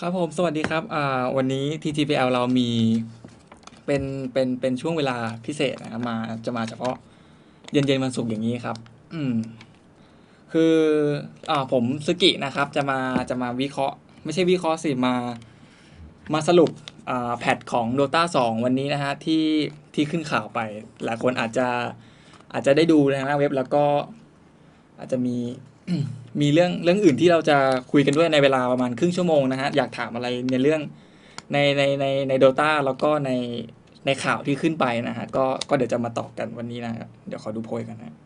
ครับผม สวัสดีครับอ่าวันนี้ TTPL เรามีเป็นเป็นเป็นช่วงเวลาพิเศษนะครับมาจะมาเฉพาะเย็นเย็นวันศุกร์อย่างนี้ครับ อืม คืออ่าผมสกินะครับ จะมาจะมาวิเคราะห์ ไม่ใช่วิเคราะห์สิมามาสรุปอ่าแพทของ Dota 2 วันนี้นะฮะที่ที่ขึ้นข่าวไป หลายคนอาจจะอาจจะได้ดูทางหน้าเว็บแล้วก็อาจจะมี มีเรื่องเรื่องอื่นที่เราจะคุยกันด้วยในเวลาประมาณครึ่งชั่วโมงนะฮะอยากถามอะไรในเรื่องในในในในโดตาแล้วก็ในในข่าวที่ขึ้นไปนะฮะก็ก็เดี๋ยวจะมาตอบกันวันนี้นะครับเดี๋ยวขอดูโพยกันนะ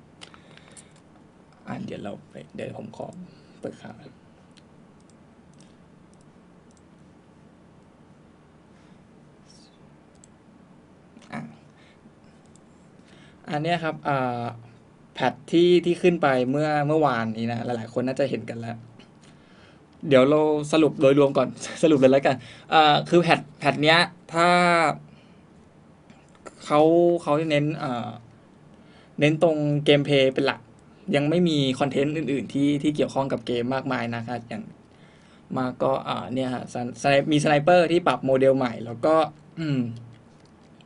อ่าเดี๋ยวเราไปเดี๋ยวผมขอเปิดข่าวอันนี้ครับอ่า แพทที่ที่ขึ้นไปเมื่อเมื่อวานนี้นะหลายๆ คนน่าจะเห็นกันแล้ว เดี๋ยวเราสรุปโดยรวมก่อน สรุปเลยแล้วกันอ่าคือแพทแพทเนี้ย ถ้าเขาเขาเน้นอ่าเน้นตรงเกมเพลย์เป็นหลัก ยังไม่มีคอนเทนต์อื่น ๆ ที่ที่เกี่ยวข้องกับเกมมากมายนะครับอย่างมาก็อ่าเนี่ยฮะสไนสไนมีสไนเปอร์ที่ปรับโมเดลใหม่ แล้วก็ อืม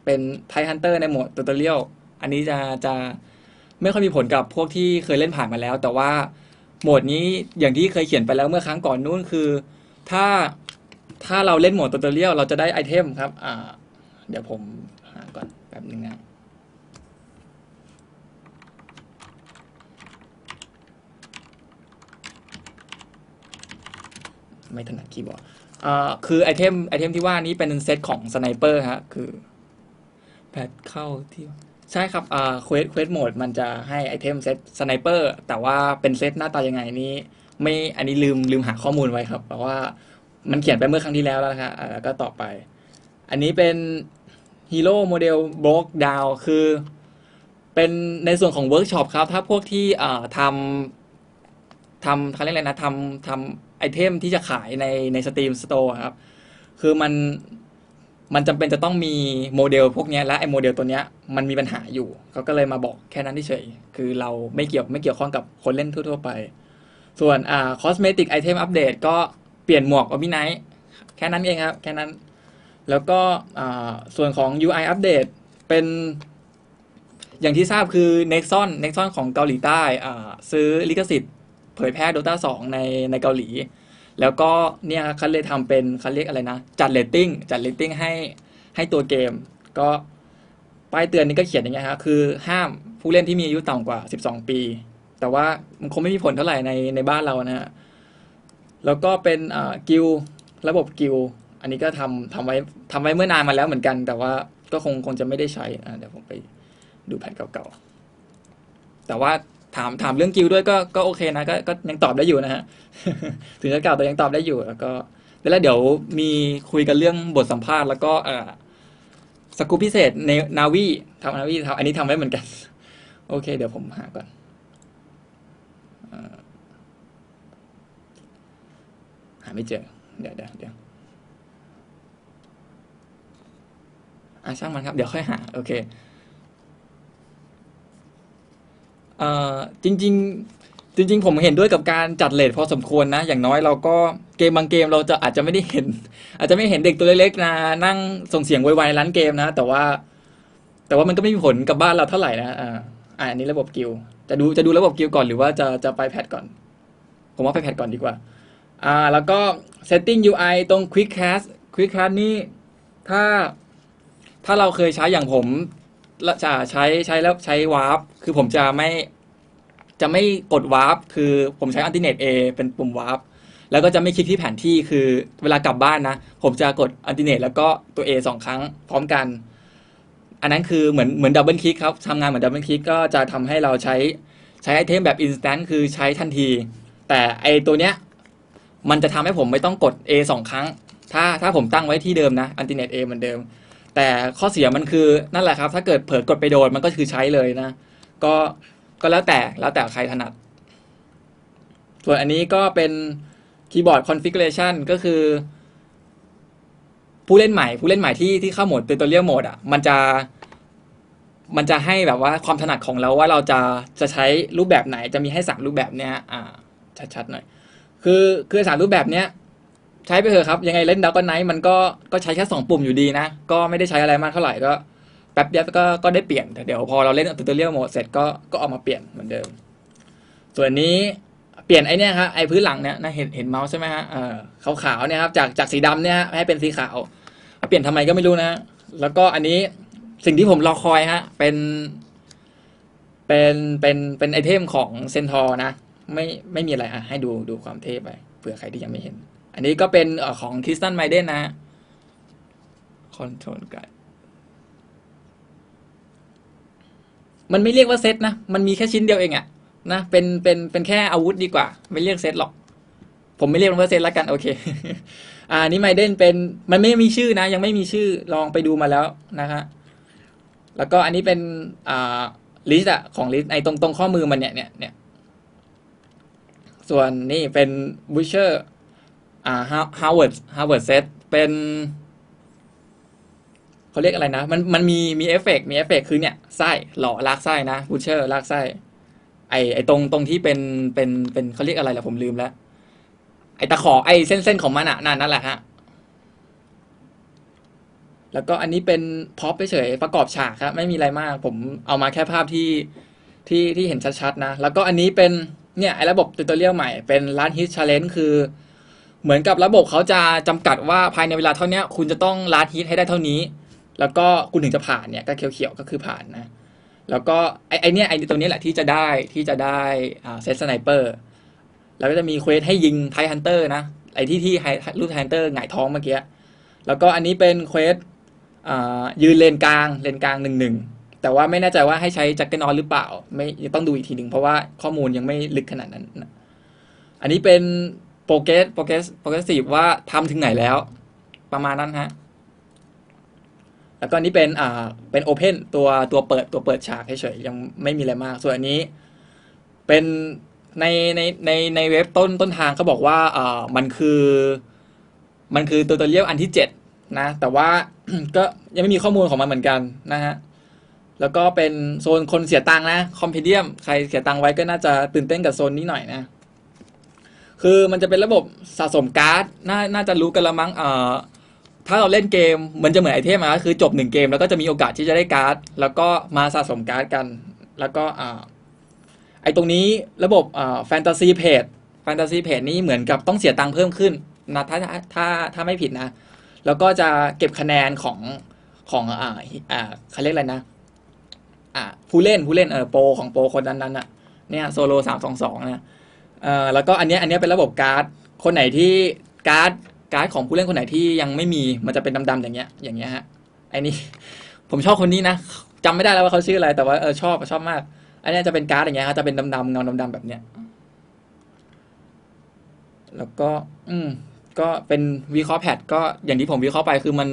เป็นไทฮันเตอร์ในโหมดตูตเรียลอันนี้จะจะ ไม่ค่อยมีผลกับพวกที่เคยเล่นผ่านมาแล้ว แต่ว่าโหมดนี้อย่างที่เคยเขียนไปแล้วเมื่อครั้งก่อนนู้นคือ ถ้าถ้าเราเล่นโหมดตัวเรียลเราจะได้ไอเทมครับอ่าเดี๋ยวผมหาก่อนแป๊บนึงนะไม่ถนัดคีย์บอร์ดอ่าคือไอเทมไอเทมที่ว่านี้เป็นเซตของสไนเปอร์ฮะ คือแพทเข้าที่ ใช่ครับอ่าเควสเควสโหมดมันจะให้ไอเทมเซตสไนเปอร์แต่ว่าเป็นเซตหน้าตายังไงนี้ ไม่อันนี้ลืมลืมหาข้อมูลไว้ครับ เพราะว่ามันเขียนไปเมื่อครั้งที่แล้วแล้วนะครับอ่าแล้วก็ต่อไป อันนี้เป็นฮีโร่โมเดลบล็อกดาวคือ เป็นในส่วนของเวิร์กช็อปครับ ถ้าพวกที่อ่าทำทำเขาเรียกอะไรนะทำทำไอเทมที่จะขายในในสตรีมสโตร์ครับ คือมัน มันจำเป็นจะต้องมีโมเดลพวกนี้และไอ้โมเดลตัวนี้มันมีปัญหาอยู่เขาก็เลยมาบอกแค่นั้นที่เฉยคือเราไม่เกี่ยวไม่เกี่ยวข้องกับคนเล่นทั่ว ๆ ไป ส่วนอ่าคอสเมติกไอเทมอัปเดตก็เปลี่ยนหมวกออมิไนท์แค่นั้นเองครับ แค่นั้น แล้วก็อ่าส่วนของ UI อัปเดตเป็นอย่างที่ทราบคือ Nexon Nexon ของเกาหลีใต้อ่าซื้อลิขสิทธิ์เผยแพร่ Dota 2 ในในเกาหลี แล้วก็เนี่ยเขาเลยทำเป็นเขาเรียกอะไรนะ จัดเรตติ้งจัดเรตติ้งให้ให้ตัวเกม ก็ป้ายเตือนนี้ก็เขียนอย่างเงี้ยครับคือห้ามผู้เล่นที่มีอายุต่ำกว่า 12 ปี แต่ว่ามันคงไม่มีผลเท่าไหร่ในในบ้านเรานะฮะแล้วก็เป็นอ่ากิลระบบกิลอันนี้ก็ทำทำไว้ทำไว้เมื่อนานมาแล้วเหมือนกัน แต่ว่าก็คงคงจะไม่ได้ใช้อะเดี๋ยวผมไปดูแผนเก่าๆแต่ว่า ถามถามเรื่องกิลด้วยก็ก็โอเคนะก็ก็ยังตอบได้อยู่นะฮะถึงจะเก่าแต่ยังตอบได้อยู่ แล้วก็แล้วเดี๋ยวมีคุยกันเรื่องบทสัมภาษณ์แล้วก็เออสกูพิเศษในนาวีทำนาวีทำอันนี้ทำไว้เหมือนกัน โอเค เดี๋ยวผมหาก่อนหาไม่เจอ เดี๋ยวเดี๋ยวเดี๋ยวอะช่างมันครับ เดี๋ยวค่อยหา โอเค เอ่อจริง ๆ จริง ๆ ผมเห็นด้วยกับการจัดเลทพอสมควรนะ อย่างน้อยเราก็เกมบางเกมเราจะอาจจะไม่ได้เห็น อาจจะไม่เห็นเด็กตัวเล็กๆนะนั่งส่งเสียงไวๆร้านเกมนะ แต่ว่า แต่ว่ามันก็ไม่มีผลกับบ้านเราเท่าไหร่นะอ่าอ่าอันนี้ระบบกิลด์จะดูจะดูระบบกิลด์ก่อนหรือว่าจะจะไปแพทก่อน ผมว่าไปแพทก่อนดีกว่าอ่าแล้วก็ setting UI ตรง quick cast quick cast นี่ถ้าถ้าเราเคยใช้อย่างผม จะใช้ใช้แล้วใช้วาร์ปคือผมจะไม่จะไม่กดวาร์ปคือผมใช้อันติเนต A เป็นปุ่มวาร์ปแล้วก็จะไม่คลิกที่แผนที่คือเวลากลับบ้านนะ ผมจะกดอันติเนตแล้วก็ตัว A สองครั้งพร้อมกัน อันนั้นคือเหมือนเหมือนดับเบิลคลิกครับทำงานเหมือนดับเบิลคลิกก็จะทำให้เราใช้ใช้ไอเทมแบบอินสแตนต์คือใช้ทันที แต่ไอตัวเนี้ยมันจะทำให้ผมไม่ต้องกด A สองครั้ง ถ้าถ้าผมตั้งไว้ที่เดิมนะอันติเนต A เหมือนเดิม แต่ข้อเสียมันคือนั่นแหละครับ ถ้าเกิดเผลอกดไปโดนมันก็คือใช้เลยนะ ก็ก็แล้วแต่แล้วแต่ใครถนัด ส่วนอันนี้ก็เป็นคีย์บอร์ด configuration ก็คือ ผู้เล่นใหม่ ผู้เล่นใหม่ที่ที่เข้าโหมด tutorial mode อะมันจะ มันจะให้แบบว่าความถนัดของเราว่าเราจะจะใช้รูปแบบไหนจะมีให้สามรูปแบบเนี้ย อ่า ชัดๆหน่อย คือคือสามรูปแบบเนี้ย ใช้ไปเถอะครับ ยังไงเล่นด a ก o นไนท์มันก็ก็ใช้แค่สองปุ่มอยู่ดีนะ ก็ไม่ได้ใช้อะไรมากเท่าไหร่ก็แป๊บเดียวก็ก็ได้เปลี่ยนแต่เดี๋ยวพอเราเล่นตูตเรียลโหมดเสร็จก็ก็เอามาเปลี่ยนเหมือนเดิม ส่วนนี้เปลี่ยนไอเนี้ยครับไอพื้นหลังเนี่ยนะเห็นเห็นเมาส์ใช่ไหมฮะเออขาวขาวเนี่ยครับจากจากสีดำเนี่ยให้เป็นสีขาว เปลี่ยนทำไมก็ไม่รู้นะ แล้วก็อันนี้สิ่งที่ผมรอคอยฮะเป็น เป็นเป็นเป็นไอเทมของเซนทอนะ ไม่ไม่มีอะไรอะให้ดูดูความเท่ไปเผื่อใครที่ยังไม่เห็น อันนี้ก็เป็นอของคริสตันไมเดนนะคอนโทรลกันมันไม่เรียกว่าเซตนะ มันมีแค่ชิ้นเดียวเองอะนะ เป็นเป็นเป็นแค่อาวุธดีกว่า ไม่เรียกเซตหรอก ผมไม่เรียกมันว่าเซตละกันโอเค อ่าอันนี้ไมเดนเป็นมันไม่มีชื่อนะ ยังไม่มีชื่อลองไปดูมาแล้วนะฮะแล้วก็อันนี้เป็นอ่าลิสต์อะของลิสต์ไอตรงตรงข้อมือมันเนี่ยเนี่ยเนี่ยส่วนนี่เป็นบูเชอร์ อ่าฮาวเวิร์ดฮาวเวิร์ดเซตเป็นเขาเรียกอะไรนะ มันมันมีมีเอฟเฟกมีเอฟเฟกคือเนี่ยไส้หล่อลากไส้นะบูเชอร์ลากไส้ไอไอตรงตรงที่เป็นเป็นเป็นเขาเรียกอะไรล่ะผมลืมแล้ว ไอตะขอไอเส้นเส้นของมันอะนั่นนั่นแหละฮะแล้วก็อันนี้เป็นพ็อปเฉยๆประกอบฉากครับไม่มีอะไรมาก ผมเอามาแค่ภาพที่ที่ที่เห็นชัดๆนะ แล้วก็อันนี้เป็นเนี่ยไอระบบติวตอเรียลใหม่เป็นร้านฮิตชาเลนจ์คือ เหมือนกับระบบเขาจะจำกัดว่าภายในเวลาเท่านี้คุณจะต้องร้านฮิตให้ได้เท่านี้ แล้วก็คุณถึงจะผ่านเนี่ยก็เขียวๆก็คือผ่านนะ แล้วก็ไอไอเนี่ยไอตัวนี้แหละที่จะได้ที่จะได้เซตสไนเปอร์แล้วก็จะมีเควสให้ยิงไทฮันเตอร์นะไอที่ที่รูปไทฮันเตอร์หงายท้องเมื่อกี้แล้วก็อันนี้เป็นเควสยืนเลนกลางเลนกลางหนึ่งหนึ่งแต่ว่าไม่แน่ใจว่าให้ใช้จักเกนอหรือเปล่า ไม่ต้องดูอีกทีหนึ่งเพราะว่าข้อมูลยังไม่ลึกขนาดนั้น อันนี้เป็น รเกสโปรเกสโปรเกสซีฟว่าทำถึงไหนแล้ว ประมาณนั้นฮะแล้วก็นนี้เป็นอ่าเป็นโอเพนตัวตัวเปิดตัวเปิดฉากเฉยๆยังไม่มีอะไรมาก ส่วนอันนี้เป็นในในในในเว็บต้นต้นทางเขาบอกว่าอ่ามันคือ มันคือตัวตัวเรียกอันที่เจ็ดนะ แต่ว่าก็ยังไม่มีข้อมูลของมันเหมือนกันนะฮะแล้วก็เป็นโซนคนเสียตังค์นะคอมเพเดียมใครเสียตังค์ไว้ก็น่าจะตื่นเต้นกับโซนนี้หน่อยนะ คือมันจะเป็นระบบสะสมการ์ดน่าน่าจะรู้กันละมั้งเอ่อถ้าเราเล่นเกมมันจะเหมือนไอเทมอะคือจบหนึ่งเกมแล้วก็จะมีโอกาสที่จะได้การ์ด แล้วก็มาสะสมการ์ดกัน แล้วก็อ่าไอตรงนี้ระบบอ่าแฟนตาซีเพจแฟนตาซีเพจนี้เหมือนกับต้องเสียตังค์เพิ่มขึ้นนะถ้าถ้าถ้าถ้าไม่ผิดนะ แล้วก็จะเก็บคะแนนของของอ่าอ่าเขาเรียกอะไรนะอ่าผู้เล่นผู้เล่นเออโปรของโปรคนนั้นนั้นอะเนี่ยโซโลสามสองสองเนี่ย เอ่อแล้วก็อันเนี้ยอันเนี้ยเป็นระบบการ์ด คนไหนที่การ์ดการ์ดของผู้เล่นคนไหนที่ยังไม่มีมันจะเป็นดำๆอย่างเงี้ยอย่างเงี้ยฮะไอ้นี่ ผมชอบคนนี้นะจำไม่ได้แล้วว่าเขาชื่ออะไรแต่ว่าเออชอบชอบมาก อันเนี้ยจะเป็นการ์ดอย่างเงี้ยฮะจะเป็นดำๆเงาดำๆแบบเนี้ย แล้วก็ อืม ก็เป็นวิเคราะห์แพทก็อย่างที่ผมวิเคราะห์ไปคือมัน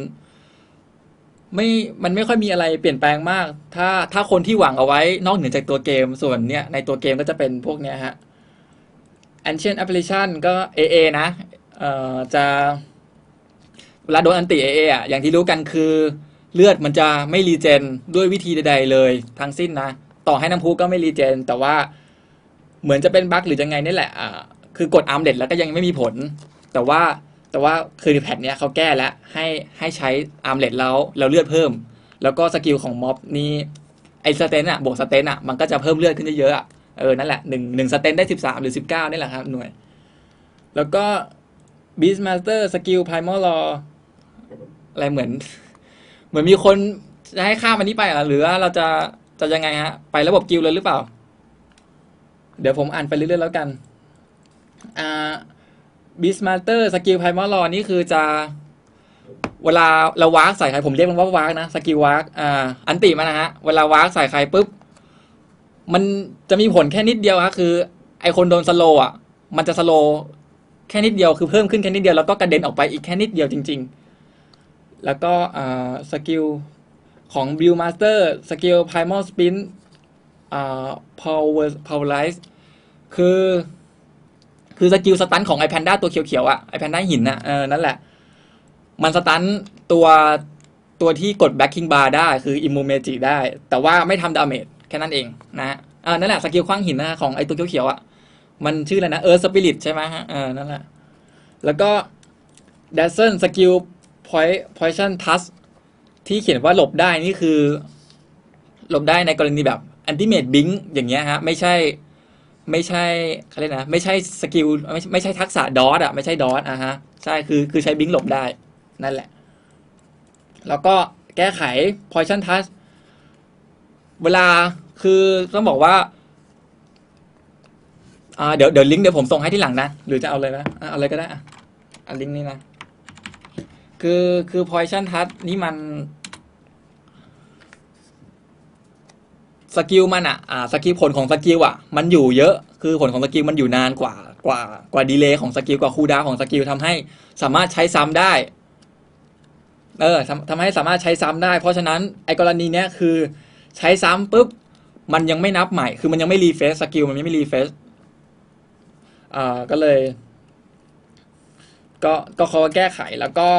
ไม่มันไม่ค่อยมีอะไรเปลี่ยนแปลงมาก ถ้าถ้าคนที่หวังเอาไว้นอกเหนือจากตัวเกมส่วนเนี้ยในตัวเกมก็จะเป็นพวกเนี้ยฮะ Ancient Apparition ก็ AA นะเอ่อจะเวลาโดนอันติ AA อะอย่างที่รู้กันคือเลือดมันจะไม่รีเจนด้วยวิธีใด ๆ เลยทั้งสิ้นนะ ต่อให้น้ำพุก็ไม่รีเจน แต่ว่าเหมือนจะเป็นบั๊กหรือยังไงนี่แหละอ่าคือกดอาร์มเด็ดแล้วก็ยังไม่มีผล แต่ว่าแต่ว่าคือแพทเนี้ยเขาแก้แล้วให้ให้ใช้อาร์มเล็ตแล้วแล้วเลือดเพิ่ม แล้วก็สกิลของม็อบนี่ไอสเตนอะบวกสเตนอะมันก็จะเพิ่มเลือดขึ้นเยอะๆอะ เออนั่นแหละหนึ่งหนึ่งสเตนได้สิบสามหรือสิบเก้านี่แหละครับหน่วย แล้วก็บีสมาสเตอร์สกิลไพมอลอะไรเหมือน เหมือนมีคนจะให้ข้ามอันนี้ไปหรอหรือว่าเราจะจะยังไงฮะ ไประบบกิลเลยหรือเปล่า เดี๋ยวผมอ่านไปเรื่อยๆแล้วกันอ่าบิสมาสเตอร์สกิลไพมอลอนี่คือจะเวลาเราวาร์กใส่ใครผมเรียกมันว่าวากนะสกิลวาร์กอ่าอันติมันนะฮะ เวลาวาร์กใส่ใครปุ๊บ มันจะมีผลแค่นิดเดียวครับคือ ไอคนโดนสโลอะ มันจะสโลแค่นิดเดียวคือเพิ่มขึ้นแค่นิดเดียวแล้วก็กระเด็นออกไปอีกแค่นิดเดียวจริง ๆ แล้วก็สกิลของบิลมาสเตอร์สกิลไพมอลสปินอ่า power powerize คือคือสกิลสตันของไอแพนด้าตัวเขียวๆอะไอแพนด้าหินน่ะเออนั่นแหละ มันสตันตัวตัวที่กดแบ็คคิงบาร์ได้คืออิมมูเมจิได้ แต่ว่าไม่ทำดาเมจ แค่นั้นเองนะฮะเออนั่นแหละสกิลคว้างหินนะของไอตัวเขียวๆอะมันชื่ออะไรนะเออสปิริตใช่ไหมฮะเออนั่นแหละแล้วก็ d a z z l e Skill Point Poison Touch ที่เขียนว่าหลบได้นี่คือ หลบได้ในกรณีแบบ Ultimate Blink อย่างเงี้ยฮะไม่ใช่ไม่ใช่เขาเรียกนะไม่ใช่สกิลไม่ไม่ใช่ทักษะดอทอะไม่ใช่ดอทอะฮะใช่คือคือใช้บิงหลบได้นั่นแหละ แล้วก็แก้ไข Poison Touch เวลาคือต้องบอกว่าอ่าเดี๋ยวเดี๋ยวลิงก์เดี๋ยวผมส่งให้ที่หลังนะ หรือจะเอาเลยนะอะเอาเลยก็ได้อะอะลิงก์นี้นะ คือคือ poison touch นี่มันสกิลมันอะอ่าสกิลผลของสกิลอะ มันอยู่เยอะ คือผลของสกิลมันอยู่นานกว่ากว่ากว่าดีเลย์ของสกิลกว่าคูดาวของสกิลทำให้สามารถใช้ซ้ำได้ เออทำทำให้สามารถใช้ซ้ำได้ เพราะฉะนั้นไอ้กรณีเนี้ยคือ ใช้ซ้ำปุ๊บมันยังไม่นับใหม่ คือมันยังไม่รีเฟซสกิลมันยังไม่รีเฟซอ่าก็เลย ก็ก็เขาแก้ไขแล้วก็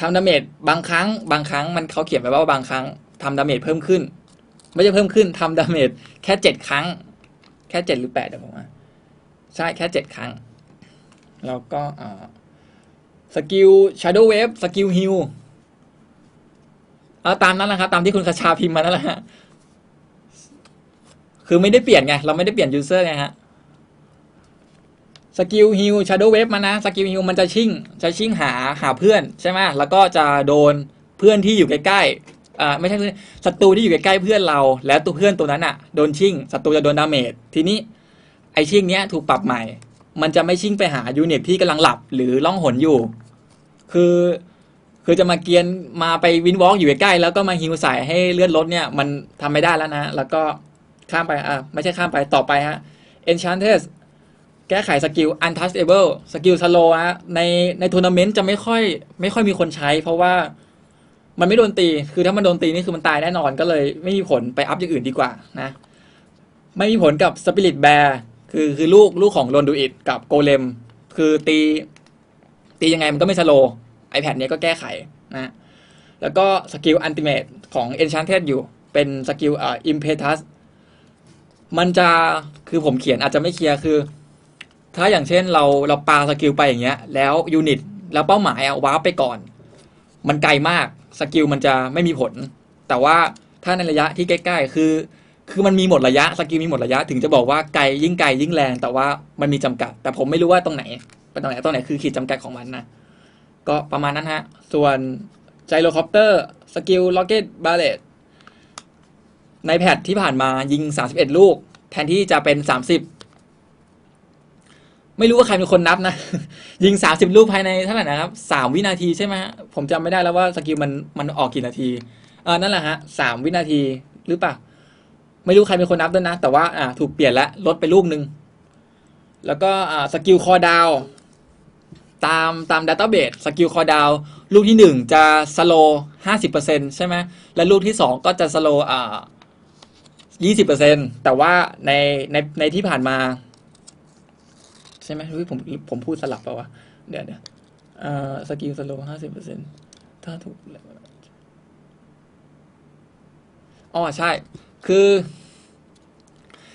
ทำดาเมจบางครั้ง บางครั้งมันเขาเขียนไว้ว่าบางครั้งทำดาเมจเพิ่มขึ้น ไม่ใช่เพิ่มขึ้นทำดาเมจแค่เจ็ดครั้ง แค่เจ็ดหรือแปดเดี๋ยวผมว่าใช่แค่เจ็ดครั้ง แล้วก็อ่าสกิล Shadow Wave สกิลฮิล เอาตามนั้นแหละครับ ตามที่คุณคชาพิมพ์มานั่นแหละฮะคือไม่ได้เปลี่ยนไง เราไม่ได้เปลี่ยนยูเซอร์ไงฮะสกิลฮิลชาร์โดเวฟมานะสกิลฮิลมันจะชิ่งจะชิ่งหาหาเพื่อนใช่ไหมแล้วก็จะโดนเพื่อนที่อยู่ใกล้ๆอ่าไม่ใช่คือศัตรูที่อยู่ใกล้ๆเพื่อนเรา แล้วตัวเพื่อนตัวนั้นอะโดนชิ่งศัตรูจะโดนดาเมจทีนี้ไอชิ่งเนี้ยถูกปรับใหม่ มันจะไม่ชิ่งไปหายูนิตที่กำลังหลับหรือล่องหนอยู่ คือ คือจะมาเกียนมาไปวินวอล์กอยู่ใกล้ๆแล้วก็มาฮิวใส่ให้เลือดลดเนี่ยมันทำไม่ได้แล้วนะแล้วก็ข้ามไปอะไม่ใช่ข้ามไปต่อไปฮะ Enchantress แก้ไขสกิล untouchable สกิลสโลฮะในในทัวร์นาเมนต์จะไม่ค่อยไม่ค่อยมีคนใช้ เพราะว่ามันไม่โดนตี คือถ้ามันโดนตีนี่คือมันตายแน่นอนก็เลยไม่มีผลไปอัพอย่างอื่นดีกว่านะ ไม่มีผลกับ Spirit Bear คือคือลูกลูกของโรนดูอิดกับโกเลม คือตี ตียังไงมันก็ไม่สโล ไอแพดเนี้ยก็แก้ไขนะแล้วก็สกิลอันติเมตของ Enchanted อยู่เป็นสกิลอ่า Impetus มันจะคือผมเขียนอาจจะไม่เคลียร์คือ ถ้าอย่างเช่นเราเราปาสกิลไปอย่างเงี้ย แล้วยูนิตแล้วเป้าหมายอะวาร์ปไปก่อน มันไกลมากสกิลมันจะไม่มีผล แต่ว่าถ้าในระยะที่ใกล้ๆ คือ คือมันมีหมดระยะสกิลมีหมดระยะ ถึงจะบอกว่าไกลยิ่งไกลยิ่งแรง แต่ว่ามันมีจำกัด แต่ผมไม่รู้ว่าตรงไหนเป็นตรงไหนตรงไหนคือขีดจำกัดของมันนะ ก็ประมาณนั้นฮะ ส่วนไจโรคอปเตอร์สกิลล็อกเก็ตบาเลตในแพทที่ผ่านมายิง 31 ลูก แทนที่จะเป็น 30 ไม่รู้ว่าใครเป็นคนนับนะ ยิง 30 ลูกภายในเท่าไหร่นะครับ 3 วินาทีใช่ไหมผมจำไม่ได้แล้วว่าสกิลมันมันออกกี่นาทีเออนั่นแหละฮะ3วินาทีหรือเปล่าไม่รู้ใครเป็นคนนับด้วยนะ แต่ว่าอ่าถูกเปลี่ยนแล้วลดไปลูกหนึ่งแล้วก็อ่าสกิลคอดาว ตามตามดัตต้าเบสสกิลคอดาวลูกที่หนึ่งจะสโลห้าสิบเปอร์เซ็นใช่ไหมและลูกที่สองก็จะสโลอ่ายี่สิบเปอร์เซ็นแต่ว่าในในในที่ผ่านมา ใช่ไหมเฮ้ยผมผมพูดสลับเปล่าวะ เดี๋ยวเดี๋ยวอ่าสกิลสโลห้าสิบเปอร์เซ็นถ้าถูกอ๋อใช่ คือ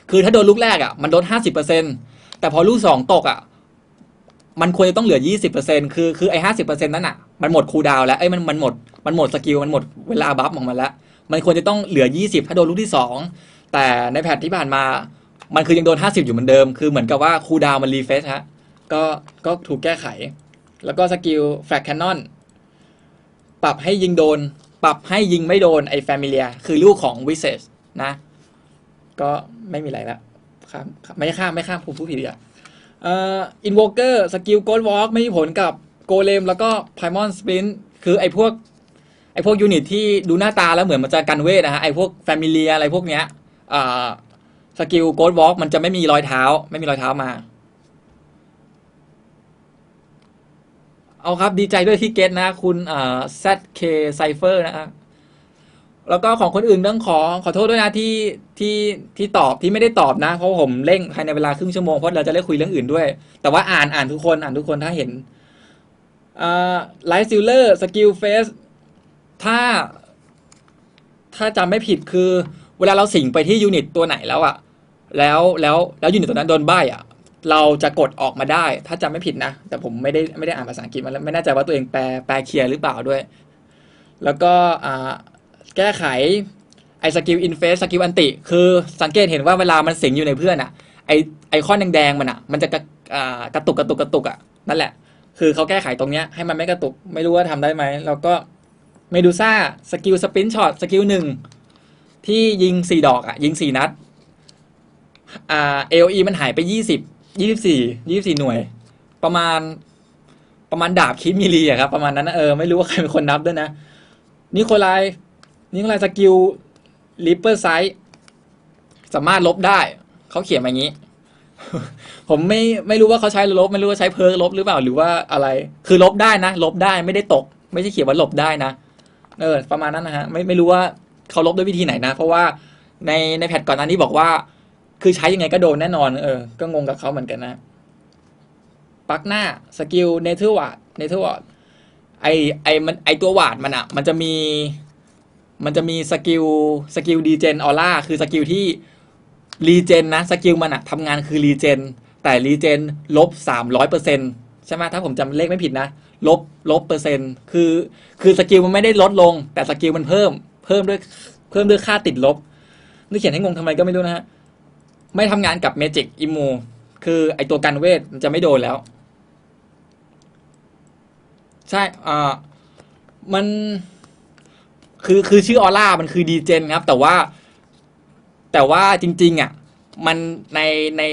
คือถ้าโดนลูกแรกอะ มันโดห้าสิบเปอร์เซ็นแต่พอลูกสองตกอะ มันควรจะต้องเหลือ 20%คือคือไอ้50%นั้นอะมันหมดคูลดาวน์แล้วเอ้มันมันหมดมันหมดสกิลมันหมดเวลาบัฟของมันแล้ว มันควรจะต้องเหลือ 20 ถ้าโดนลูกที่ 2 แต่ในแพทที่ผ่านมา มันคือยังโดน 50 อยู่เหมือนเดิม คือเหมือนกับว่าคูลดาวน์มันรีเฟซฮะก็ก็ถูกแก้ไข แล้วก็สกิลแฟลกแคนนอนปรับให้ยิงโดน ปรับให้ยิงไม่โดนไอ้แฟมิเลียคือลูกของวิเศษนะ ก็ไม่มีอะไรละข้ามไม่ข้ามไม่ข้ามผมพูดผิดอะ เอ่ออินโวเกอร์สกิลโกลวอล์กไม่มีผลกับโกเลมแล้วก็ไพมอนสปรินคือไอพวกไอพวกยูนิตที่ดูหน้าตาแล้วเหมือนมันจะกันเวทนะฮะไอพวกแฟมิเลียอะไรพวกเนี้ยอ่าสกิลโกลวอล์กมันจะไม่มีรอยเท้า ไม่มีรอยเท้ามา เอาครับดีใจด้วยที่เก็ตนะ คุณอ่า ZK Cipher นะฮะ แล้วก็ของคนอื่นเรื่องขอขอโทษด้วยนะที่ที่ที่ตอบที่ไม่ได้ตอบนะ เพราะผมเร่งภายในเวลาครึ่งชั่วโมงเพราะเราจะได้คุยเรื่องอื่นด้วย แต่ว่าอ่านอ่านทุกคนอ่านทุกคนถ้าเห็นอ่าไลท์ซิลเลอร์สกิลเฟสถ้า ถ้าจำไม่ผิดคือ เวลาเราสิงไปที่ยูนิตตัวไหนแล้วอะแล้วแล้วแล้วยูนิตตัวนั้นโดนใบอะเราจะกดออกมาได้ ถ้าจำไม่ผิดนะ แต่ผมไม่ได้ไม่ได้อ่านภาษาอังกฤษมาแล้วไม่แน่ใจว่าตัวเองแปลแปลเคลียร์หรือเปล่าด้วย แล้วก็อ่า แก้ไขไอ้สกิลอินเฟสสกิลอันติ คือสังเกตเห็นว่าเวลามันสิงอยู่ในเพื่อนอะไอไอคอนแดงๆมันอะมันจะกระกระตุกกระตุกกระตุกอะนั่นแหละ คือเขาแก้ไขตรงเนี้ยให้มันไม่กระตุกไม่รู้ว่าทำได้ไหมแล้วก็เมดูซ่าสกิลสปินช็อตสกิลหนึ่งที่ยิงสี่ดอกอะยิงสี่นัดอ่า AOE มันหายไปยี่สิบยี่สิบสี่ยี่สิบสี่หน่วย ประมาณประมาณดาบคิดมิลีอะครับประมาณนั้นเออไม่รู้ว่าใครเป็นคนนับด้วยนะนิโคลาย นิโคลายสกิลลิปเปอร์ไซส์สามารถลบได้ เขาเขียนมาอย่างนี้ ผมไม่ไม่รู้ว่าเขาใช้ลบ ไม่รู้ว่าใช้เพิร์กลบหรือเปล่าหรือว่าอะไร คือลบได้นะ ลบได้ไม่ได้ตก ไม่ใช่เขียนว่าลบได้นะ เออ ประมาณนั้นนะฮะ ไม่ไม่รู้ว่าเขาลบด้วยวิธีไหนนะ เพราะว่าในในแพทก่อนหน้านี้บอกว่า คือใช้ยังไงก็โดนแน่นอน เออ ก็งงกับเขาเหมือนกันนะปักหน้าสกิลเนเธอร์วาดเนเธอร์วาดไอไอมันไอตัววาดมันอะมันจะมี มันจะมีสกิลสกิลดีเจนออร่าคือสกิลที่รีเจนนะสกิลมันอะทำงานคือรีเจนแต่รีเจนลบสามร้อยเปอร์เซ็นตใช่ไหมถ้าผมจำเลขไม่ผิดนะ ลบลบเปอร์เซ็นต์คือ คือสกิลมันไม่ได้ลดลง แต่สกิลมันเพิ่ม เพิ่มด้วยเพิ่มด้วยค่าติดลบนี่เขียนให้งงทำไมก็ไม่รู้นะฮะ ไม่ทำงานกับเมจิกอิมูคือไอตัวกันเวทมันจะไม่โดนแล้ว ใช่อ่ามัน คือคือชื่อออร่ามันคือดีเจนครับ แต่ว่า แต่ว่าจริง ๆ อะ มันในใน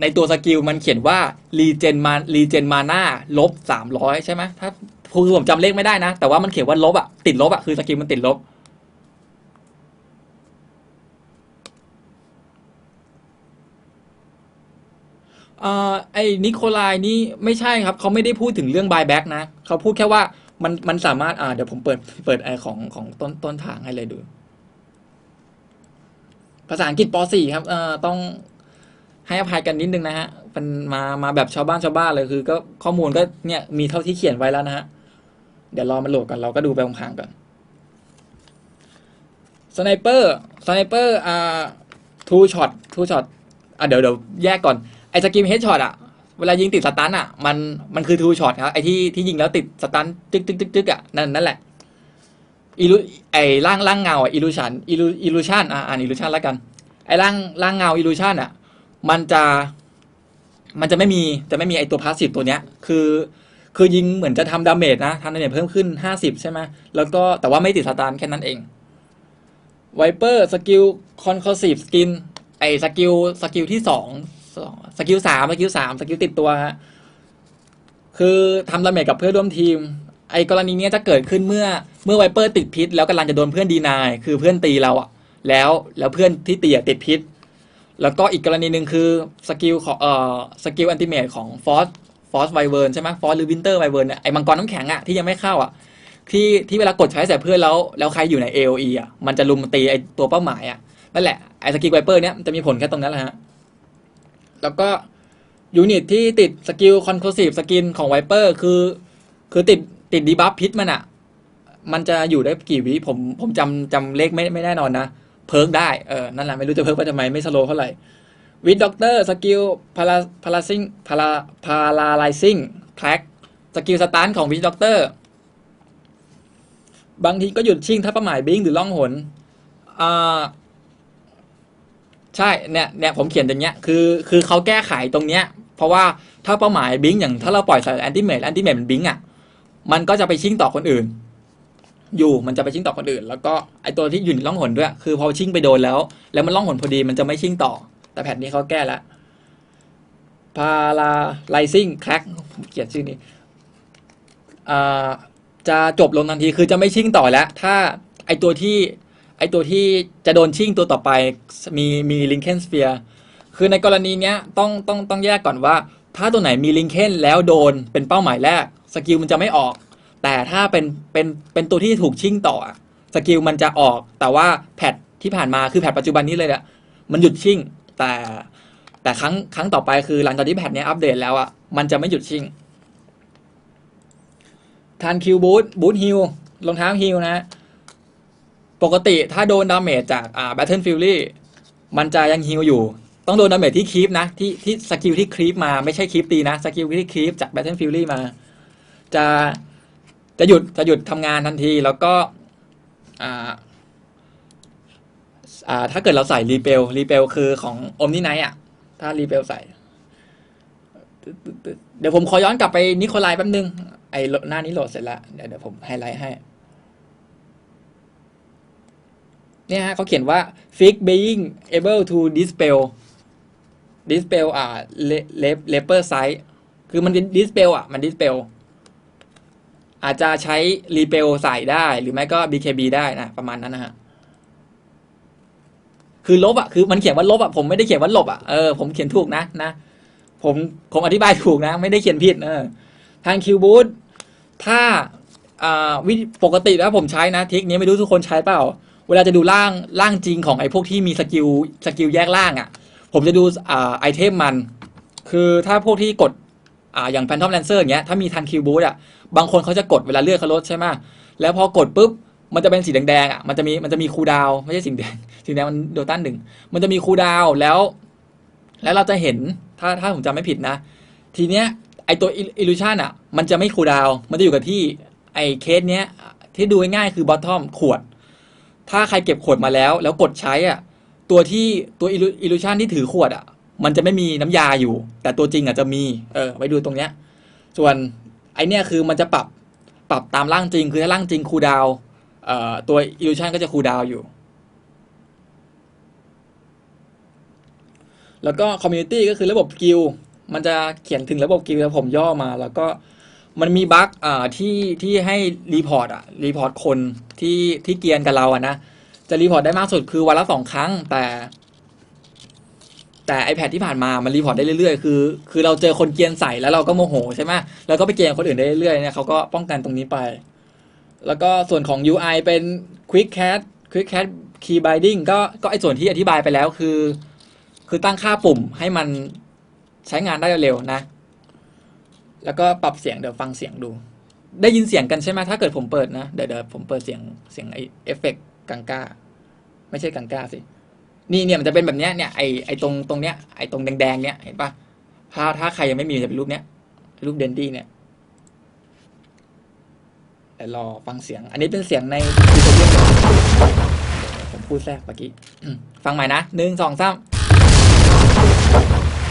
ในตัวสกิลมันเขียนว่ารีเจนมารีเจนมาหน่าลบสามร้อยใช่ไหมถ้าคือผมจำเลขไม่ได้นะ แต่ว่ามันเขียนว่าลบอะติดลบอะคือสกิลมันติดลบเอ่อไอ้นิโคลายนี่ไม่ใช่ครับ เขาไม่ได้พูดถึงเรื่อง buyback นะ เขาพูดแค่ว่า มันมันสามารถอ่าเดี๋ยวผมเปิดเปิดไอของของต้นต้นทางให้เลยดู ภาษาอังกฤษป .4 ครับเอ่อต้องให้อภัยกันนิดนึงนะฮะมันมามาแบบชาวบ้านชาวบ้านเลยคือ ก็ข้อมูลก็เนี่ยมีเท่าที่เขียนไว้แล้วนะฮะเดี๋ยวรอมันโหลดกันเราก็ดูไปพลางๆก่อนสไนเปอร์สไนเปอร์อ่าทูช็อตทูช็อตอะเดี๋ยวเดี๋ยวแยกก่อนไอ้สกิมเฮดช็อตอะ เวลายิงติดสตันอะ มันมันคือทูช็อตครับไอ้ที่ที่ยิงแล้วติดสตันจึ๊กจึ๊กจึ๊กจึ๊กอะนั่นนั่นแหละอิลูไอ้ร่างร่างเงาอะอิลูชันอิลูอิลูชันอ่าอ่านอิลูชันแล้วกัน ไอ้ร่างร่างเงาอิลูชันอะ มันจะ มันจะไม่มีจะไม่มีไอ้ตัวพาสซีฟตัวเนี้ย คือคือยิงเหมือนจะทำดาเมจนะทำดาเมจเพิ่มขึ้นห้าสิบใช่ไหมแล้วก็แต่ว่าไม่ติดสตันแค่นั้นเองไวเปอร์สกิลคอนคอร์ซีฟสกินไอ้สกิลสกิลที่สอง สองสกิลสามสกิลสามสกิลติดตัวฮะคือทำดาเมจกับเพื่อนร่วมทีม ไอ้กรณีเนี้ยจะเกิดขึ้นเมื่อเมื่อไวเปอร์ติดพิษ แล้วกำลังจะโดนเพื่อนดีนายคือเพื่อนตีเราอะแล้วแล้วเพื่อนที่ตีอะติดพิษ แล้วก็อีกกรณีหนึ่งคือสกิลของเอ่อสกิลอันติเมทของฟอสฟอสไวเวิร์นใช่ไหมฟอสหรือวินเตอร์ไวเวิร์นเนี่ยไอ้มังกรน้ำแข็งอะที่ยังไม่เข้าอะที่ที่เวลากดใช้ใส่เพื่อนแล้วแล้วใครอยู่ใน AOE อะมันจะลุมตีไอ้ตัวเป้าหมายอะนั่นแหละไอ้สกิลไวเปอร์เนี้ยมันจะมีผลแค่ตรงนั้นแหละฮะ แล้วก็ยูนิตที่ติดสกิลคอนโคซีฟสกินของไวเปอร์คือ คือติดติดดีบัฟพิษมันอะมันจะอยู่ได้กี่วิผมผมจำจำเลขไม่ไม่แน่นอนนะ เพิร์กได้ เออ นั่นแหละไม่รู้จะเพิร์กไปทำไม ไม่สโลเท่าไหร่วิดด็อกเตอร์สกิลพาราพาราซิงพาราพาราไลซิงแคลกสกิลสตาร์ของวิดด็อกเตอร์บางทีก็หยุดชิ่งถ้าเป้าหมายบิงหรือล่องหนอ่า ใช่เนี่ยเนี่ยผมเขียนอย่างเงี้ยคือคือเขาแก้ไขตรงเนี้ย เพราะว่าถ้าเป้าหมายบิงอย่างถ้าเราปล่อยใส่แอนติเมทแอนติเมทมันบิงอะมันก็จะไปชิ่งต่อคนอื่น อยู่มันจะไปชิ่งต่อคนอื่น แล้วก็ไอตัวที่อยู่ในล่องหนด้วย คือพอชิ่งไปโดนแล้ว แล้วมันล่องหนพอดีมันจะไม่ชิ่งต่อ แต่แผ่นนี้เขาแก้แล้วพาราไลซิงแคลกเขียนชื่อนี้อ่าจะจบลงทันทีคือจะไม่ชิ่งต่อแล้ว ถ้าไอตัวที่ ไอตัวที่จะโดนชิ่งตัวต่อไปมีมีลิงเคนสเฟียร์คือในกรณีเนี้ยต้องต้องต้องแยกก่อนว่า ถ้าตัวไหนมีลิงเคนแล้วโดนเป็นเป้าหมายแรกสกิลมันจะไม่ออก แต่ถ้าเป็นเป็นเป็นตัวที่ถูกชิ่งต่อสกิลมันจะออก แต่ว่าแพทที่ผ่านมาคือแพทปัจจุบันนี้เลยอะมันหยุดชิ่ง แต่แต่ครั้งครั้งต่อไปคือหลังจากที่แพทเนี้ยอัปเดตแล้วอะมันจะไม่หยุดชิ่งทานคิวบูทบูทฮิลรองเท้าฮิลนะ ปกติถ้าโดนดาเมจจากอ่า Battle Fury มันจะยังฮิลอยู่ ต้องโดนดาเมจที่คลิปนะที่ที่สกิลที่คลิปมาไม่ใช่คลิปตีนะสกิลที่คลิปจาก Battle Fury มา จะจะหยุดจะหยุดทำงานทันทีแล้วก็อ่าอ่าถ้าเกิดเราใส่รีเปลรีเปลคือของอมนี่ไนอะ ถ้ารีเปลใส่ เดี๋ยวผมขอย้อนกลับไปนิโคลายแป๊บนึง ไอ้หน้านี้โหลดเสร็จแล้ว เดี๋ยวผมไฮไลท์ให้ เนี่ยฮะเขาเขียนว่า fix being able to dispel dispel อ่า leper size คือมัน dispel อะ มัน dispel อาจจะใช้ repel ใส่ได้ หรือไม่ก็ BKB ได้นะ ประมาณนั้นนะฮะ คือลบอะ คือมันเขียนว่าลบอะ ผมไม่ได้เขียนว่าลบอะ เออ ผมเขียนถูกนะ นะ ผม ผมอธิบายถูกนะ ไม่ได้เขียนผิด เออ ทางคิวบูธถ้า อ่า วิ ปกติแล้วผมใช้นะ ทิกนี้ไม่รู้ทุกคนใช้เปล่า เวลาจะดูร่างร่างจริงของไอ้พวกที่มีสกิลสกิลแยกล่างอะ่ะ ผมจะดูอ่าไอเทมมัน คือถ้าพวกที่กดอ่าอย่างแพนทอมแลนเซอร์อย่างเงี้ยถ้ามีทันคิวบูธอะบางคนเขาจะกดเวลาเลือดเขาลดใช่ไหมแล้วพอกดปุ๊บมันจะเป็นสีแดงๆอะมันจะมีมันจะมีคูดาวไม่ใช่สีแดงสีแดงมันโดตันหนึ่งมันจะมีคูดาวแล้ว แล้วเราจะเห็นถ้าถ้าผมจำไม่ผิดนะ ทีเนี้ยไอตัวอิลูชันอะ มันจะไม่คูดาว มันจะอยู่กับที่ไอเคสเนี้ยที่ดูง่ายๆคือบอททอมขวด ถ้าใครเก็บขวดมาแล้ว แล้วกดใช้อะตัวที่ตัวอิลูชันที่ถือขวดอะ มันจะไม่มีน้ำยาอยู่ แต่ตัวจริงอะจะมี เออไว้ดูตรงเนี้ย ส่วนไอเนี้ยคือมันจะปรับปรับตามร่างจริง คือถ้าร่างจริงคูดาวเอ่อตัวอิลูชันก็จะคูดาวอยู่ แล้วก็คอมมูนิตี้ก็คือระบบกิลมันจะเขียนถึงระบบกิลแล้วผมย่อมา แล้วก็ มันมีบั๊กอ่าที่ที่ให้รีพอร์ตอะรีพอร์ตคนที่ที่เกียนกับเราอะนะจะรีพอร์ตได้มากสุดคือวันละสองครั้ง แต่ แต่ iPad ที่ผ่านมามันรีพอร์ตได้เรื่อยๆ คือ คือเราเจอคนเกียนใส่แล้วเราก็โมโหใช่ไหมแล้วก็ไปเกียนคนอื่นได้เรื่อยๆเนี่ยเขาก็ป้องกันตรงนี้ไป แล้วก็ส่วนของ UI เป็น Quick Cat Quick Cat Key Binding ก็ก็ไอส่วนที่อธิบายไปแล้วคือ คือตั้งค่าปุ่มให้มันใช้งานได้เร็วนะ แล้วก็ปรับเสียงเดี๋ยวฟังเสียงดู ได้ยินเสียงกันใช่ไหมถ้าเกิดผมเปิดนะ เดี๋ยวเดี๋ยวผมเปิดเสียงเสียงไอเอฟเฟกกังก้า ไม่ใช่กังก้าสิ นี่เนี่ยมันจะเป็นแบบเนี้ยเนี่ยไอไอตรงตรงเนี้ยไอตรงแดงๆเนี้ยเห็นปะถ้าถ้าใครยังไม่มีจะเป็นรูปเนี้ยรูปเดนดี้เนี่ยเดี๋ยวรอฟังเสียง อันนี้เป็นเสียงในผมพูดแทรกเมื่อกี้ฟังใหม่นะหนึ่งสองสาม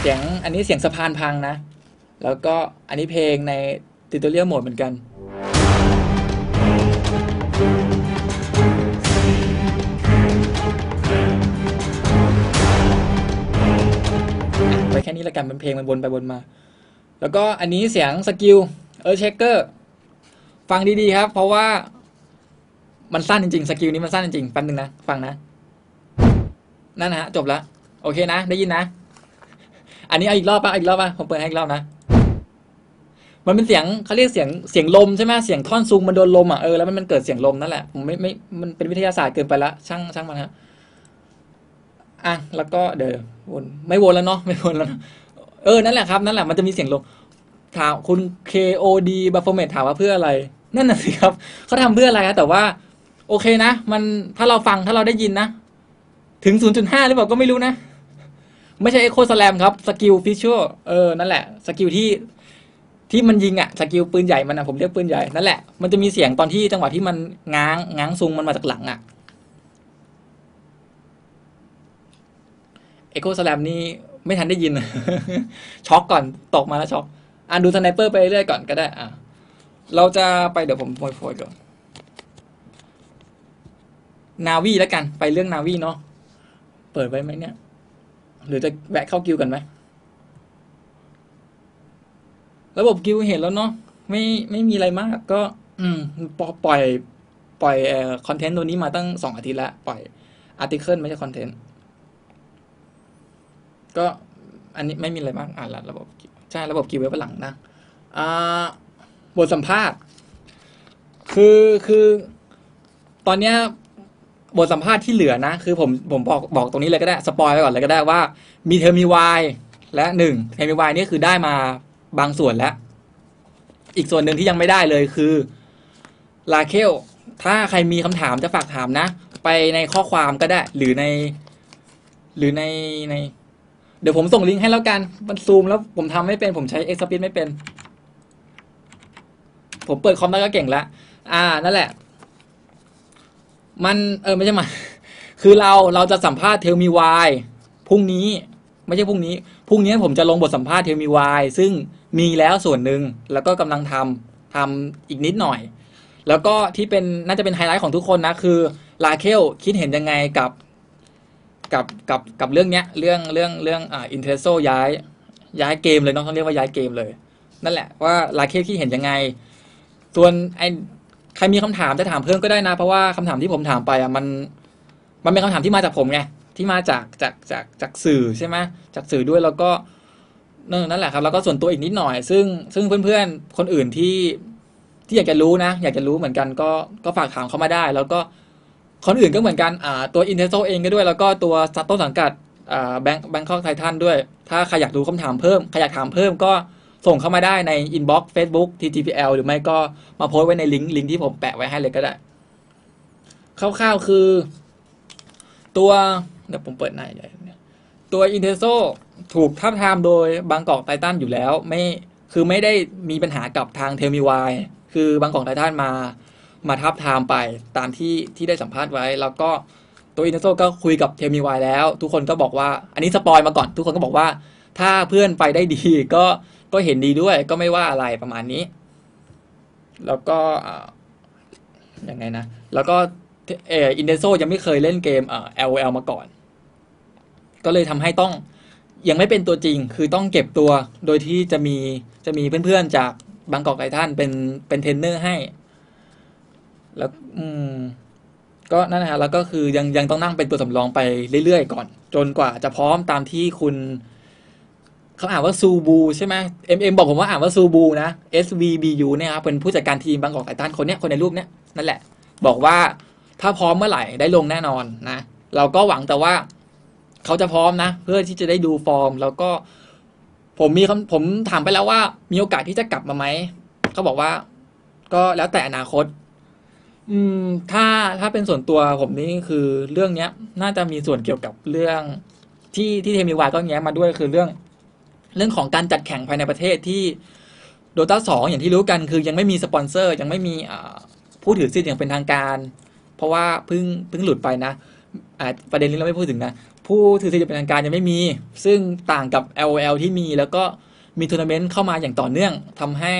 เสียงอันนี้เสียงสะพานพังนะ แล้วก็อันนี้เพลงในติตเรียโหมดเหมือนกันไว้แค่นี้ละกันเป็นเพลงมันวนไปวนมา แล้วก็อันนี้เสียงสกิลเออเชคเกอร์ฟังดีๆครับ เพราะว่ามันสั้นจริงๆ สกิลนี้มันสั้นจริงๆแป๊บนึงนะ ฟังนะ นั่นนะฮะ จบแล้วโอเคนะ ได้ยินนะ อันนี้เอาอีกรอบป่ะอาอีกรอบป่ะผมเปิดให้อีกรอบนะ มันเป็นเสียงเขาเรียกเสียงเสียงลมใช่ไหมเสียงท่อนซุงมันโดนลมอะเออแล้วมันมันเกิดเสียงลมนั่นแหละผมไม่ไม่มันเป็นวิทยาศาสตร์เกินไปละช่างช่างมันฮะอะแล้วก็เดี๋ยววนไม่วนแล้วเนาะไม่วนแล้วเออนั่นแหละครับนั่นแหละมันจะมีเสียงลมถามคุณ KOD b a f o r m a t ถามว่าเพื่ออะไร นั่นน่ะสิครับเขาทำเพื่ออะไรฮะแต่ว่า โอเคนะ มันถ้าเราฟังถ้าเราได้ยินนะ ถึง 0.5 หรือเปล่าก็ไม่รู้นะ ไม่ใช่ Echo Slam ครับสกิลฟิชชัลเออนั่นแหละสกิลที่ ที่มันยิงอะสกิลปืนใหญ่มันอะผมเรียกปืนใหญ่นั่นแหละมันจะมีเสียงตอนที่จังหวะที่มันง้างง้างซุงมันมาจากหลังอะเอ็กโคสแลมนี่ไม่ทันได้ยิน ช็อกก่อนตกมาแล้วช็อกอ่านดูสไนเปอร์ไปเรื่อยก่อนก็ได้อะเราจะไปเดี๋ยวผมโฟยๆก่อนนาวีแล้วกัน ไปเรื่องนาวีเนาะเปิดไว้ไหมเนี่ย หรือจะแวะเข้ากิวกันไหม ระบบกิวเห็นแล้วเนาะไม่ไม่มีอะไรมาก ก็ อืมปล่อย ปล่อยอยเอ่อคอนเทนต์ตัวนี้มาตั้งสองอาทิตย์แล้ว ปล่อยอาร์ติเคิลไม่ใช่คอนเทนต์ก็อันนี้ไม่มีอะไรมากอ่านละระบบใช่ระบบกิวไว้บนหลังนะอ่าบทสัมภาษณ์ คือคือตอนเนี้ยบทสัมภาษณ์ที่เหลือนะ คือผมผมบอกบอกตรงนี้เลยก็ได้ สปอยไปก่อนเลยก็ได้ว่า มีเทอร์มีวายและหนึ่งเทอร์มีวายนี่คือได้มา บางส่วนแล้ว อีกส่วนหนึ่งที่ยังไม่ได้เลยคือลาเคลถ้าใครมีคำถามจะฝากถามนะ ไปในข้อความก็ได้ หรือใน หรือในใน เดี๋ยวผมส่งลิงก์ให้แล้วกัน มันซูมแล้วผมทำไม่เป็น ผมใช้ X Speed ไม่เป็น ผมเปิดคอมได้ก็เก่งละอ่า นั่นแหละ มันเออไม่ใช่มา คือเราเราจะสัมภาษณ์เทลมีวายพรุ่งนี้ ไม่ใช่พรุ่งนี้พรุ่งนี้ผมจะลงบทสัมภาษณ์เทลมีวายซึ่ง มีแล้วส่วนหนึ่งแล้วก็กำลังทำทำอีกนิดหน่อย แล้วก็ที่เป็นน่าจะเป็นไฮไลท์ของทุกคนนะ คือลาเคลคิดเห็นยังไงกับกับกับกับเรื่องเนี้ยเรื่องเรื่องเรื่องอ่าอินเทอร์โซย้ายย้ายเกมเลยน้องต้องเรียกว่าย้ายเกมเลย นั่นแหละว่าลาเคลคิดเห็นยังไง ส่วนไอใครมีคำถามจะถามเพิ่มก็ได้นะ เพราะว่าคำถามที่ผมถามไปอะมันมันเป็นคำถามที่มาจากผมไงที่มาจากจากจากจากสื่อใช่ไหมจากสื่อด้วยแล้วก็ นั่นแหละครับแล้วก็ส่วนตัวอีกนิดหน่อย ซึ่งซึ่งเพื่อนๆคนอื่นที่ที่อยากจะรู้นะ อยากจะรู้เหมือนกันก็ก็ฝากถามเข้ามาได้ แล้วก็คนอื่นก็เหมือนกันอ่าตัวอินเทอร์โซเองก็ด้วย แล้วก็ตัวต้นสังกัดอ่าแบงค์แบงคอกไททันด้วย ถ้าใครอยากรู้คำถามเพิ่มใครอยากถามเพิ่มก็ส่งเข้ามาได้ในอินบ็อกซ์เฟซบุ๊ก TTPL หรือไม่ก็มาโพสต์ไว้ในลิงก์ลิงก์ที่ผมแปะไว้ให้เลยก็ได้คร่าวๆคือ ตัวเดี๋ยวผมเปิดหน้าใหญ่เนี่ยตัวอินเทอร์โซ ถูกทับทามโดยบางกอกไททันอยู่แล้ว ไม่คือไม่ได้มีปัญหากับทางเทมีวายคือบางกอกไททันมามาทับทามไปตามที่ที่ได้สัมภาษณ์ไว้ แล้วก็ตัวอินเทอร์โซก็คุยกับเทมีวายแล้ว ทุกคนก็บอกว่า อันนี้สปอยมาก่อน ทุกคนก็บอกว่า ถ้าเพื่อนไปได้ดีก็ก็เห็นดีด้วย ก็ไม่ว่าอะไรประมาณนี้ แล้วก็ยังไงนะ แล้วก็เอออินเดโซยังไม่เคยเล่นเกมเอ่อ LOL มาก่อน ก็เลยทำให้ต้อง ยังไม่เป็นตัวจริง คือต้องเก็บตัว โดยที่จะมีจะมีเพื่อนๆจากบางกอกไททันเป็นเป็นเทรนเนอร์ให้ แล้วอืมก็นั่นนะฮะแล้วก็คือยังยังต้องนั่งเป็นตัวสำรองไปเรื่อยๆก่อน จนกว่าจะพร้อมตามที่คุณเขาอ่านว่าซูบูใช่ไหมเอ็มเอ็มบอกผมว่าอ่านว่าซูบูนะ S V B U เนี่ยครับเป็นผู้จัดการทีมบางกอกไททันคนเนี้ยคนในรูปเนี้ยนั่นแหละ บอกว่าถ้าพร้อมเมื่อไหร่ได้ลงแน่นอนนะ เราก็หวังแต่ว่า เขาจะพร้อมนะ เพื่อที่จะได้ดูฟอร์ม แล้วก็ผมมีผมถามไปแล้วว่า มีโอกาสที่จะกลับมาไหมเขาบอกว่า ก็แล้วแต่อนาคต อืม ถ้าถ้าเป็นส่วนตัวผมนี่คือเรื่องเนี้ย น่าจะมีส่วนเกี่ยวกับเรื่องที่ที่เทมิวาก็แง้มมาด้วยคือเรื่อง เรื่องของการจัดแข่งภายในประเทศที่โดต้าสองอย่างที่รู้กันคือยังไม่มีสปอนเซอร์ ยังไม่มีผู้ถือสิทธิ์อย่างเป็นทางการ เพราะว่าเพิ่งเพิ่งหลุดไปนะประเด็นนี้เราไม่พูดถึงนะ ผู้ถือสิทธิ์เป็นทางการยังไม่มี ซึ่งต่างกับ LOL ที่มีแล้วก็มีทัวร์นาเมนต์เข้ามาอย่างต่อเนื่องทำให้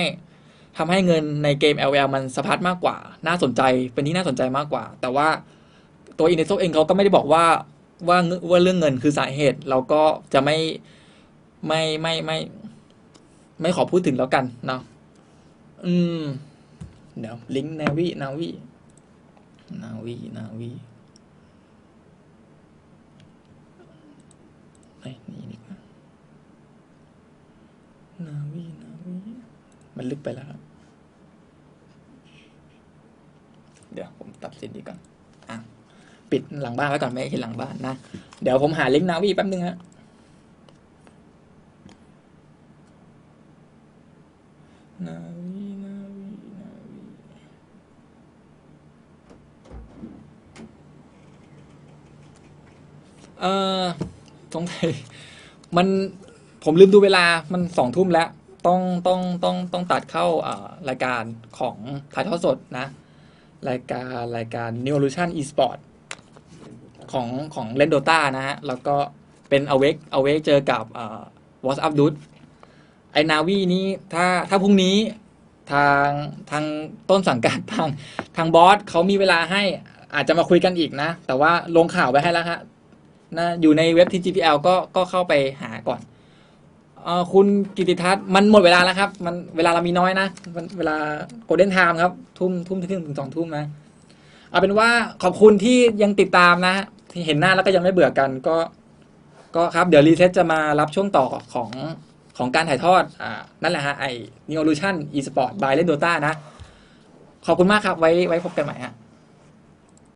ทำให้เงินในเกม LOL มันสะพัดมากกว่า น่าสนใจเป็นที่น่าสนใจมากกว่า แต่ว่าตัวอินเ s โซเองเขาก็ไม่ได้บอกว่าว่าว่าเรื่องเงินคือสาเหตุเราก็จะไม่ไม่ไม่ไม่ไม่ขอพูดถึงแล้วกันเนาะอืม เดี๋ยวลิงก์นาวินาวินาวีนาวี ไอ้นี่ดีกว่นาวีนาวีมันลึกไปแล้วครับ เดี๋ยวผมตัดสินดีก่อนอะปิดหลังบ้านไว้ก่อนไม่ให้เห็นหลังบ้านนะ เดี๋ยวผมหาลิงก์นาวีแป๊บนึงฮะนาวีนาวีนาวีเอ่อ สงสัยมันผมลืมดูเวลามันสองทุ่มแล้ว ต้องต้องต้องต้องตัดเข้าอ่ารายการของถ่ายทอดสดนะ รายการรายการ New Evolution Esport ของของเล่นโดตานะฮะ แล้วก็เป็นอเวกอเวกเจอกับอ่า WhatsApp d u ไอนาวีนี้ถ้าถ้าพรุ่งนี้ทางทางต้นสังกัดทางทางบอสเขามีเวลาให้อาจจะมาคุยกันอีกนะ แต่ว่าลงข่าวไปให้แล้วฮะ นะอยู่ในเว็บ TGPL ก็ก็เข้าไปหาก่อนเออคุณกิติทัศน์มันหมดเวลาแล้วครับ มันเวลาเรามีน้อยนะมันเวลาโกลเด้นไทม์ครับ ทุ่มทุ่มถึงถึงสองทุ่มนะเอาเป็นว่าขอบคุณที่ยังติดตามนะที่เห็นหน้าแล้วก็ยังไม่เบื่อกันก็ ก็ครับเดี๋ยวรีเซ็ตจะมารับช่วงต่อของของการถ่ายทอดอ่านั่นแหละฮะไอ้ Neolution Esport by เล่น Dota นะ ขอบคุณมากครับไว้ไว้พบกันใหม่ฮะ